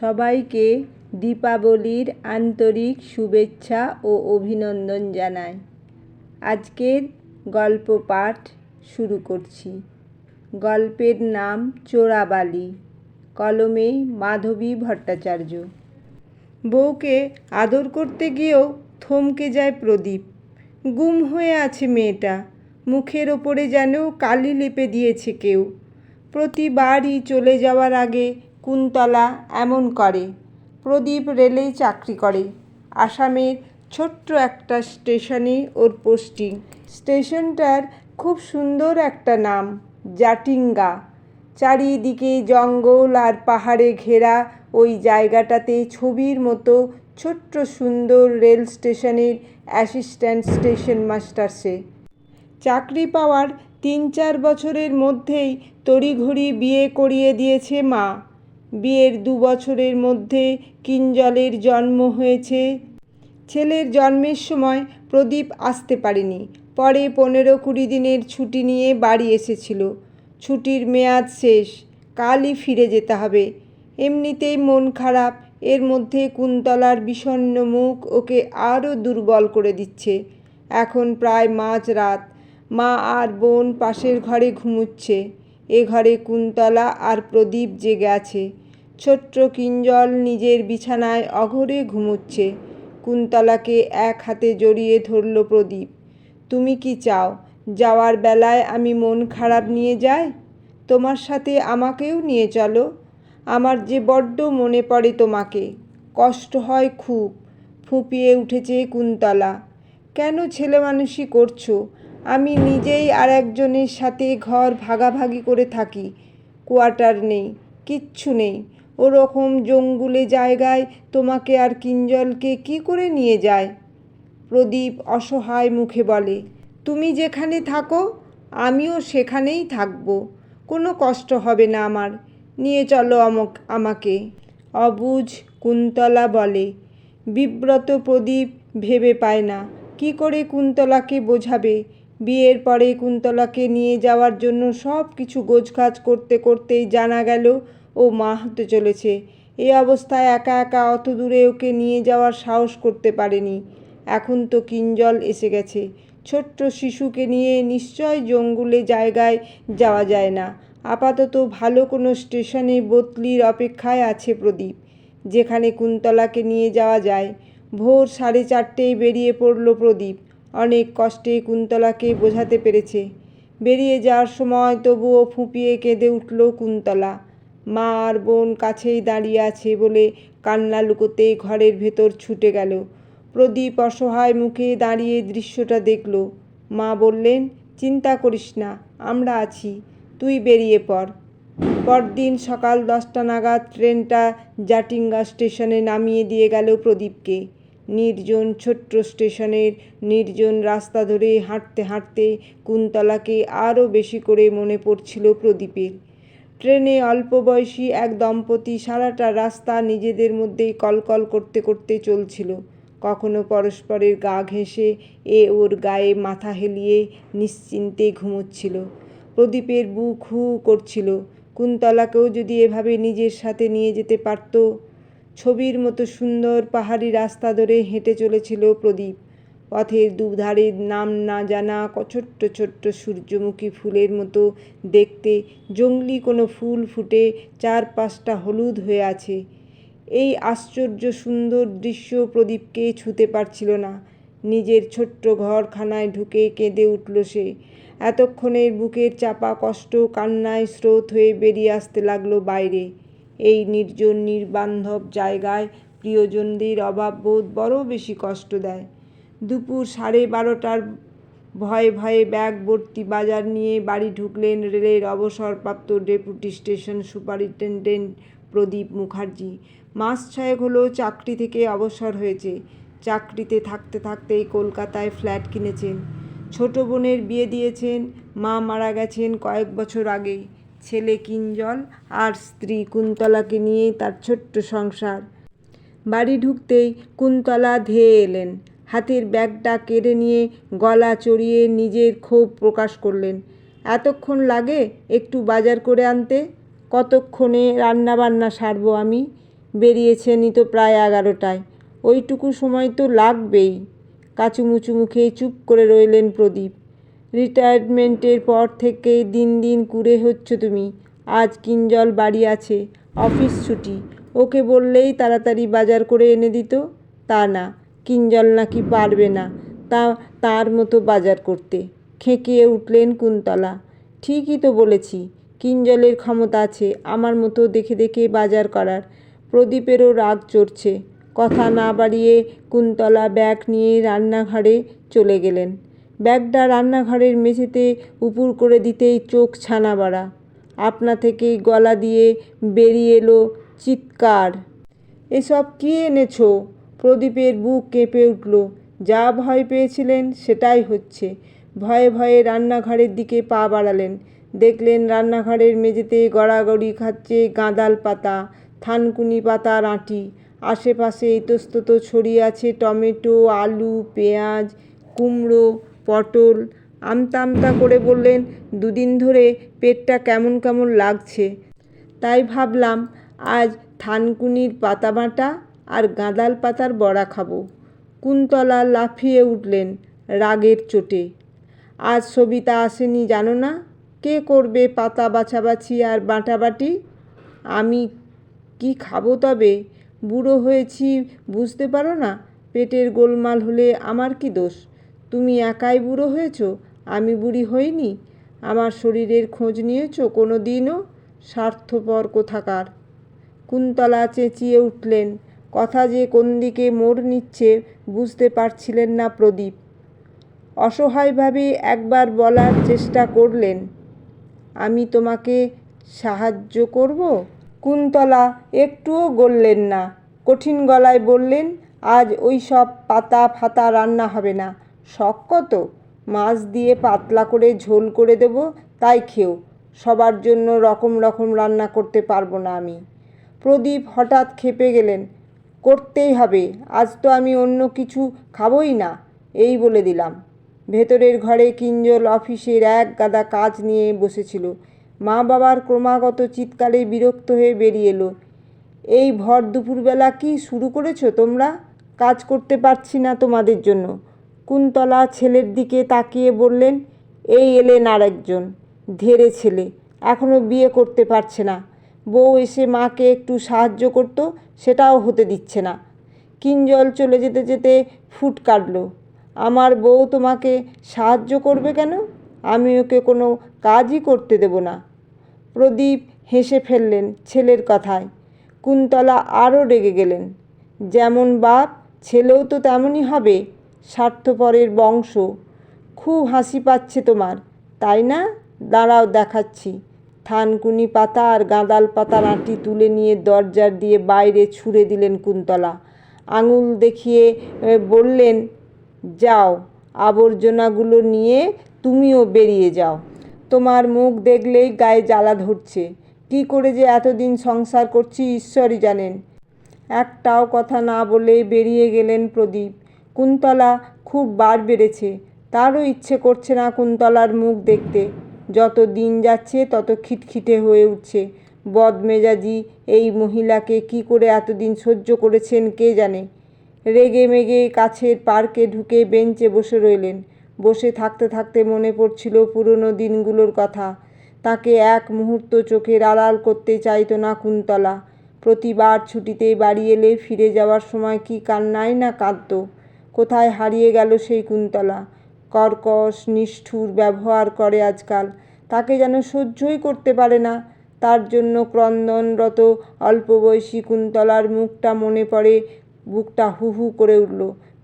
সবাইকে দীপাবলির আন্তরিক শুভেচ্ছা ও অভিনন্দন জানাই। আজকের গল্প পাঠ শুরু করছি। গল্পের নাম চোরাবালি। কলমে মাধবী ভট্টাচার্য। বউকে আদর করতে গিয়েও থমকে যায় প্রদীপ। গুম হয়ে আছে মেয়েটা। মুখের ওপরে যেন কালি লেপে দিয়েছে কেউ। প্রতিবারই চলে যাওয়ার আগে কুন্তলা এমন করে। প্রদীপ রেলেই চাকরি করে। আসামের ছোট্ট একটা স্টেশনে ওর পোস্টিং। স্টেশনটার খুব সুন্দর একটা নাম, জাটিঙ্গা। চারিদিকে জঙ্গল আর পাহাড়ে ঘেরা ওই জায়গাটাতে ছবির মতো ছোট্ট সুন্দর রেল স্টেশনের অ্যাসিস্ট্যান্ট স্টেশন মাস্টার সে চাকরি পাওয়ার তিন চার বছরের মধ্যেই তড়িঘড়ি বিয়ে করিয়ে দিয়েছে মা। বিয়ের দু বছরের মধ্যে কিঞ্জলের জন্ম হয়েছে। ছেলের জন্মের সময় প্রদীপ আসতে পারেনি। পরে পনেরো কুড়ি দিনের ছুটি নিয়ে বাড়ি এসেছিল। ছুটির মেয়াদ শেষ, কালই ফিরে যেতে হবে। এমনিতেই মন খারাপ, এর মধ্যে কুন্তলার বিষণ্ণ মুখ ওকে আরও দুর্বল করে দিচ্ছে। এখন প্রায় মাঝ রাত, মা আর বোন পাশের ঘরে ঘুমুচ্ছে। এ ঘরে কুন্তলা আর প্রদীপ জেগে আছে। ছোট্ট কিঞ্জল নিজের বিছানায় অঘরে ঘুমুচ্ছে। কুন্তলাকে এক হাতে জড়িয়ে ধরল প্রদীপ। তুমি কি চাও, যাওয়ার বেলায় আমি মন খারাপ নিয়ে যাই? তোমার সাথে আমাকেও নিয়ে চলো। আমার যে বড্ড মনে পড়ে তোমাকে। কষ্ট হয় খুব। ফুঁপিয়ে উঠেছে কুন্তলা। কেন ছেলে মানুষই করছ? আমি নিজেই আর একজনের সাথে ঘর ভাগাভাগি করে থাকি। কোয়ার্টার নেই, কিচ্ছু নেই। ওরকম জঙ্গুলে জায়গায় তোমাকে আর কিঞ্জলকে কি করে নিয়ে যায়? প্রদীপ অসহায় মুখে বলে, তুমি যেখানে থাকো, আমিও সেখানেই থাকব। কোনো কষ্ট হবে না আমার। নিয়ে চলো আমক আমাকে। অবুঝ কুন্তলা বলে, বিব্রত প্রদীপ ভেবে পায় না। কি করে কুন্তলাকে বোঝাবে? বিয়ের পরে কুন্তলাকে নিয়ে যাওয়ার জন্য সব কিছু গোছগাছ করতে করতেই জানা গেল, ও মা হতে চলেছে। এই অবস্থায় একা একা অত দূরে ওকে নিয়ে যাওয়ার সাহস করতে পারেনি। এখন তো কিঞ্জল এসে গেছে। ছোট্ট শিশুকে নিয়ে নিশ্চয় জঙ্গুলে জায়গায় যাওয়া যায় না। আপাতত ভালো কোনো স্টেশনে বতলির অপেক্ষায় আছে প্রদীপ, যেখানে কুন্তলাকে নিয়ে যাওয়া যায়। ভোর সাড়ে চারটেই বেরিয়ে পড়ল প্রদীপ। অনেক কষ্টে কুন্তলাকে বোঝাতে পেরেছে। বেরিয়ে যাওয়ার সময় তবুও ফুঁপিয়ে কেঁদে উঠল কুন্তলা। মা আর বোন কাছেই দাঁড়িয়ে আছে বলে কান্না লুকোতে ঘরের ভেতর ছুটে গেল। প্রদীপ অসহায় মুখে দাঁড়িয়ে দৃশ্যটা দেখল। মা বললেন, চিন্তা করিস না, আমরা আছি, তুই বেরিয়ে পড়। পরদিন সকাল দশটা নাগাদ ট্রেনটা জাটিঙ্গা স্টেশনে নামিয়ে দিয়ে গেল প্রদীপকে। নির্জন ছোট্ট স্টেশনের নির্জন রাস্তা ধরে হাঁটতে হাঁটতে কুন্তলাকে আরও বেশি করে মনে পড়ছিল প্রদীপের। ট্রেনে অল্প বয়সী এক দম্পতি সারাটা রাস্তা নিজেদের মধ্যেই কলকল করতে করতে চলছিল। কখনো পরস্পরের গা ঘেঁষে এ ওর গায়ে মাথা হেলিয়ে নিশ্চিন্তে ঘুমোচ্ছিল। প্রদীপের বুক হু করছিল। কুন্তলাকেও যদি এভাবে নিজের সাথে নিয়ে যেতে পারত ছবির মতো সুন্দর পাহাড়ি রাস্তা ধরে হেঁটে চলেছিল প্রদীপ। পথের দুধারে নাম না জানা ছোট্ট ছোট্ট সূর্যমুখী ফুলের মতো দেখতে জঙ্গলি কোনো ফুল ফুটে চার পাঁচটা হলুদ হয়ে আছে। এই আশ্চর্য সুন্দর দৃশ্য প্রদীপকে ছুতে পারছিল না। নিজের ছোট্ট ঘরখানায় ঢুকে কেঁদে উঠল সে। এতক্ষণের বুকের চাপা কষ্ট কান্নায় স্রোত হয়ে বেরিয়ে আসতে লাগল বাইরে। এই নির্জন নির্বান্ধব জায়গায় প্রিয়জনদের অভাববোধ বড় বেশি কষ্ট দেয়। দুপুর সাড়ে বারোটার ভয়ে ভয়ে ব্যাগ ভর্তি বাজার নিয়ে বাড়ি ঢুকলেন রেলের অবসরপ্রাপ্ত deputy station superintendent Pradip Mukherjee. মাস ছয়েক হলো চাকরি থেকে অবসর হয়েছে। চাকরিতে থাকতে থাকতেই কলকাতায় ফ্ল্যাট কিনেছেন। ছোট বোনের বিয়ে দিয়েছেন, মা মারা গেছেন কয়েক বছর আগেই। ছেলে কিঞ্জল আর স্ত্রী কুন্তলাকে নিয়ে তার ছোট্ট সংসার। বাড়ি ঢুকতেই কুন্তলা ধেয়ে এলেন। হাতের ব্যাগটা কেড়ে নিয়ে গলা চড়িয়ে নিজের ক্ষোভ প্রকাশ করলেন। এতক্ষণ লাগে একটু বাজার করে আনতে? কতক্ষণে রান্নাবান্না সারবো আমি? বেরিয়েছেনই তো প্রায় এগারোটায়। ওইটুকু সময় তো লাগবেই। কাচুমুচু মুখে চুপ করে রইলেন প্রদীপ। রিটায়ারমেন্টের পর থেকে দিন দিন কুড়ে হচ্ছ তুমি। আজ কিঞ্জল বাড়ি আছে, অফিস ছুটি। ওকে বললেই তাড়াতাড়ি বাজার করে এনে দিত? তা না, কিঞ্জল নাকি পারবে না তা, তার মতো বাজার করতে। খেঁকিয়ে উঠলেন কুন্তলা। ঠিকই তো বলেছি, কিঞ্জলের ক্ষমতা আছে, আমার মতো দেখে দেখে বাজার করার। প্রদীপেরও রাগ চড়ছে। কথা না বাড়িয়ে কুন্তলা ব্যাগ নিয়ে রান্নাঘরে চলে গেলেন। ব্যাগটা রান্নাঘরের মেঝেতে উপুর করে দিতেই চোখ ছানা বাড়া। আপনা থেকেই গলা দিয়ে বেরিয়ে এলো, চিৎকার, এসব কী এনেছো? প্রদীপের বুক কেঁপে উঠল। যা ভয় পেয়েছিলেন সেটাই হচ্ছে। ভয়ে ভয়ে রান্নাঘরের দিকে পা বাড়ালেন। দেখলেন রান্নাঘরের মেঝেতে গড়াগড়ি খাচ্ছে গাঁদাল পাতা, থানকুনি পাতার আঁটি। আশেপাশে ইতস্তত ছড়িয়ে আছে টমেটো, আলু, পেঁয়াজ, কুমড়ো পটল আমতা আমতা করে বললেন, দুদিন ধরে পেটটা কেমন কেমন লাগছে? তাই ভাবলাম, আজ থানকুনির পাতা বাটা আর গাঁদাল পাতার বড়া খাব। কুন্তলা লাফিয়ে উঠলেন রাগের চোটে। আজ সবিতা আসেনি জানো না? কে করবে পাতা বাছাবাছি আর বাটাবাটি? আমি কি খাব তবে? বুড়ো হয়েছি, বুঝতে পারো না? পেটের গোলমাল হলে আমার কি দোষ? তুমি একাই বুড়ো হয়েছ? আমি বুড়ি হইনি। আমার শরীরের খোঁজ নিয়েছো কোনো দিনও স্বার্থপর কোথাকার? কুন্তলা চেঁচিয়ে উঠলেন। কথা যে কোন দিকে মোড় নিচ্ছে বুঝতে পারছিলেন না প্রদীপ। অসহায়ভাবে একবার বলার চেষ্টা করলেন। আমি তোমাকে সাহায্য করব? কুন্তলা একটুও গললেন না। কঠিন গলায় বললেন, আজ ওই সব পাতা ফাতা রান্না হবে না। শখ কত? মাছ দিয়ে পাতলা করে ঝোল করে দেব, তাই খেও। সবার জন্য রকম রকম রান্না করতে পারব না আমি। প্রদীপ হঠাৎ খেপে গেলেন, করতেই হবে, আজ তো আমি অন্য কিছু খাবই না। এই বলে দিলাম। ভেতরের ঘরে কিঞ্জল অফিসের এক গাদা কাজ নিয়ে বসেছিল। মা বাবার ক্রমাগত চিৎকারে বিরক্ত হয়ে বেরিয়ে এলো। এই ভর দুপুরবেলা কি শুরু করেছ তোমরা? কাজ করতে পারছি না তোমাদের জন্য। কুন্তলা ছেলের দিকে তাকিয়ে বললেন, এই এলেন আরেকজন ধেরে ছেলে এখনও বিয়ে করতে পারছে না। বউ এসে মাকে একটু সাহায্য করতো, সেটাও হতে দিচ্ছে না। কিঞ্জল চলে যেতে যেতে ফুট কাটলো, আমার বউ তোমাকে সাহায্য করবে কেন? আমি ওকে কোনো কাজই করতে দেব না। প্রদীপ হেসে ফেললেন ছেলের কথায়। কুন্তলা আরও রেগে গেলেন, যেমন বাপ, ছেলেও তো তেমনই হবে। স্বার্থপরের বংশ। খুব হাসি পাচ্ছে তোমার, তাই না? দাঁড়াও দেখাচ্ছি। থানকুনি পাতা আর গাঁদাল পাতার আঁটি তুলে নিয়ে দরজার দিয়ে বাইরে ছুঁড়ে দিলেন কুন্তলা। আঙুল দেখিয়ে বললেন, যাও, আবর্জনাগুলো নিয়ে তুমিও বেরিয়ে যাও। তোমার মুখ দেখলেই গায়ে জ্বালা ধরছে। কী করে যে এতদিন সংসার করছি ঈশ্বরই জানেন। একটাও কথা না বলে বেরিয়ে গেলেন প্রদীপ। কুন্তলা খুব বার বেড়েছে। তারও ইচ্ছে করছে না কুন্তলার মুখ দেখতে। যত দিন যাচ্ছে, তত খিটখিটে হয়ে উঠছে। বদমেজাজি এই মহিলাকে কি করে এতদিন সহ্য করেছেন কে জানে? রেগে মেগে কাছের পার্কে ঢুকে বেঞ্চে বসে রইলেন। বসে থাকতে থাকতে মনে পড়ছিল পুরনো দিনগুলোর কথা। তাকে এক মুহূর্ত চোখের আড়াল করতে চাইতো না কুন্তলা। প্রতিবার ছুটিতে বাড়ি এলে ফিরে যাওয়ার সময় কি কান্নাই না কাঁদত? কোথায় হারিয়ে গেল সেই কুন্তলা? কর্কশ, নিষ্ঠুর ব্যবহার করে আজকাল। তাকে যেন সহ্যই করতে পারে না। তার জন্য ক্রন্দনরত অল্প বয়সী কুন্তলার মুখটা মনে পড়ে, বুকটা হু হু করে উঠল।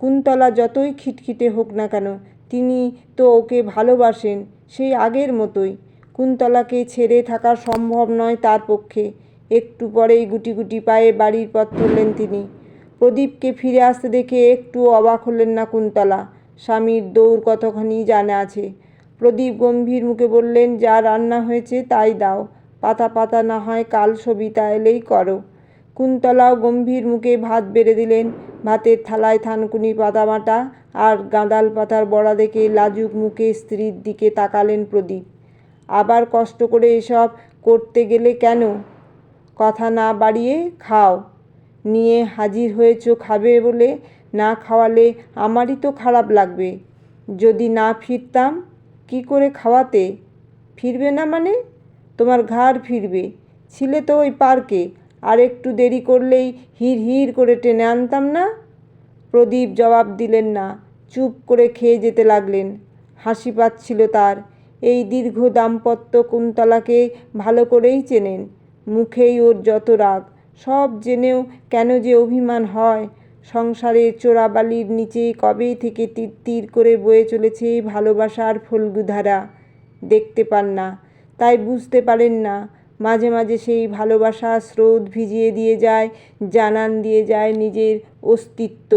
কুন্তলা যতই খিটখিটে হোক না কেন, তিনি তো ওকে ভালোবাসেন, সেই আগের মতোই। কুন্তলাকে ছেড়ে থাকা সম্ভব নয় তার পক্ষে। একটু পরেই গুটি গুটি পায়ে বাড়ির পথ ধরলেন তিনি। প্রদীপকে ফিরে আসতে দেখে একটু অবাক হলেন না কুন্তলা। স্বামীর দৌড় কতখানি জানা আছে। প্রদীপ গম্ভীর মুখে বললেন, যা রান্না হয়েছে তাই দাও। পাতা পাতা না হয় কাল সবিতা এলেই করো। কুন্তলাও গম্ভীর মুখে ভাত বেড়ে দিলেন। ভাতের থালায় থানকুনি পাতা বাটা আর গাঁদাল পাতার বড়া দেখে লাজুক মুখে স্ত্রীর দিকে তাকালেন প্রদীপ। আবার কষ্ট করে এসব করতে গেলে কেন? কথা না বাড়িয়ে খাও। নিয়ে হাজির হয়েছ খাবে বলে না খাওয়ালে আমারই তো খারাপ লাগবে। যদি না ফিরতাম, কি করে খাওয়াতে? ফিরবে না মানে? তোমার ঘাড় ফিরবে। ছিলে তো ওই পার্কে। আর একটু দেরি করলেই হির হির করে টেনে আনতাম না? প্রদীপ জবাব দিলেন না। চুপ করে খেয়ে যেতে লাগলেন। হাসি পাচ্ছিল তার। এই দীর্ঘ দাম্পত্য কুন্তলাকে ভালো করেই চেনেন। মুখেই ওর যত রাগ। সব জেনেও কেন যে অভিমান হয়। সংসারের চোরাবালির নিচে কবে থেকে তীর তীর করে বয়ে চলেছে ভালোবাসার ফলগুধারা। দেখতে পান না, তাই বুঝতে পারেন না, মাঝে মাঝে সেই ভালোবাসা স্রোত ভিজিয়ে দিয়ে যায়, জানান দিয়ে যায় নিজের অস্তিত্ব।